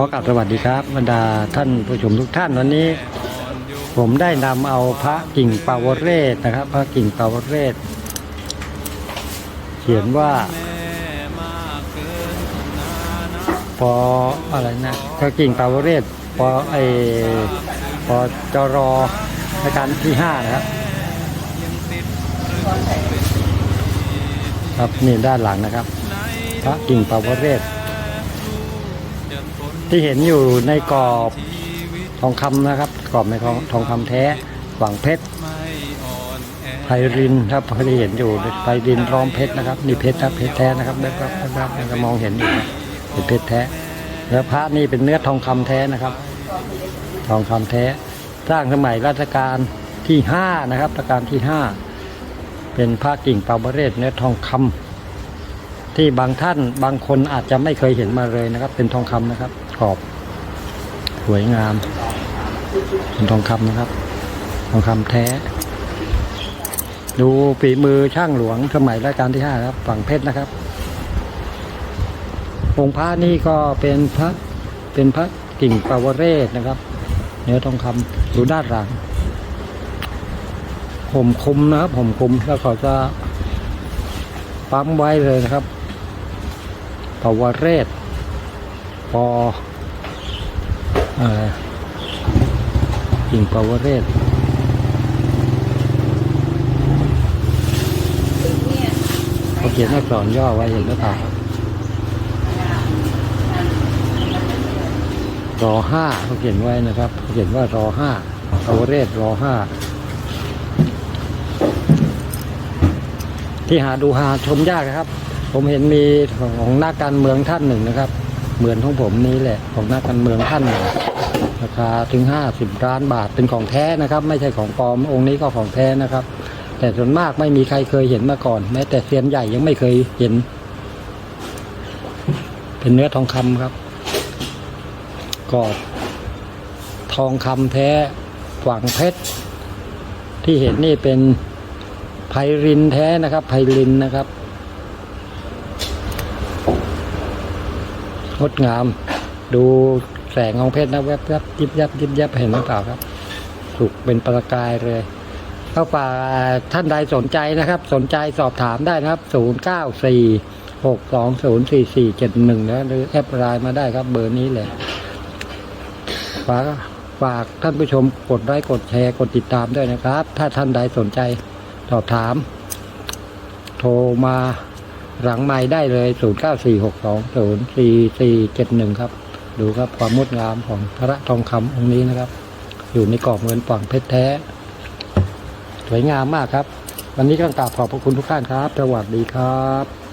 ขอกราบสวัสดีครับบรรดาท่านผู้ชมทุกท่านวันนี้ ผมได้นำเอาพระกิ่งปาวเรศนะครับ พระกิ่งปาวเรศเขียนว่าปออะไรนะพระกิ่งปาวเรศปอไอปอจรอรายการที่ห้านะครับครับนี่ด้านหลังนะครับ พระกิ่งปาวเรศ ที่เห็นอยู่ในกรอบทองคำนะครับ กรอบในทองทองคำแท้หวังเพชรไพรินครับที่เห็นอยู่ไพรินร้อมเพชรนะครับนี่เพชรครับเพชรแท้นะครับแบบแบบแบบแบบมองเห็นอยู่เป็นเพชรแท้ แล้วพระนี่เป็นเนื้อทองคำแท้นะครับ ทองคำแท้ สร้างสมัยรัชกาลที่ห้านะครับรัชกาลที่ห้าเป็นพระกิ่งปาวเรศเนื้อทองคำที่บางท่านบางคนอาจจะไม่เคยเห็นมาเลยนะครับ เป็นทองคำนะครับ รอบ สวยงามเป็นทองคำนะครับทองคำแท้ ดูฝีมือช่างหลวงสมัยรัชกาลที่ห้าครับ ฝั่งเพชรนะครับองค์พระนี่ก็เป็นพระเป็นพระกิ่งปาวเรศนะครับ เนื้อทองคำดูด้านหลังผมคมนะครับผมคมแล้วเขาจะปั๊มไว้เลยนะครับปวเรศปอ กิ่งปวเรศเขาเขียนอักษรย่อไว้เห็นหรือเปล่ารอห้าเขาเขียนไว้นะครับเขาเขียนว่ารอห้าปวเรศรอห้าที่หาดูหาชมยากนะครับ ผมเห็นมีของนักการเมืองท่านหนึ่งนะครับ เหมือนของผมนี้แหละของนักการเมืองท่านหนึ่ง ราคาถึงห้าสิบล้านบาทเป็นของแท้นะครับ ไม่ใช่ของปลอมองค์นี้ก็ของแท้นะครับ แต่ส่วนมากไม่มีใครเคยเห็นมาก่อน แม้แต่เซียนใหญ่ยังไม่เคยเห็น เป็นเนื้อทองคำครับกอบทองคำแท้ฝังเพชรที่เห็นนี่เป็นไพรินแท้นะครับ ไพรินนะครับงดงาม ดู แสงของเพชรนะแวบๆยิบยับยิบยับเห็นหรือเปล่าครับถูกเป็นประกายเลยเข้าป่ากท่านใดสนใจนะครับ สนใจสอบถามได้นะครับ 0 9 4 6 2 0 4 4 7 1นะหรือแอปไลน์มาได้ครับเบอร์นี้เลยฝากฝากท่านผู้ชมกดไลค์กดแชร์กดติดตามด้วยนะครับ ถ้าท่านใดสนใจสอบถาม โทรมาหลังไม้ได้เลย 0 9 4 6 2 0 4 4 7 1 ครับ ดูครับความงดงามของพระทองคำองค์นี้นะครับ อยู่ในกรอบเงินฝั่งเพชรแท้ สวยงามมากครับ วันนี้ก็กราบขอบพระคุณทุกท่านครับ สวัสดีครับ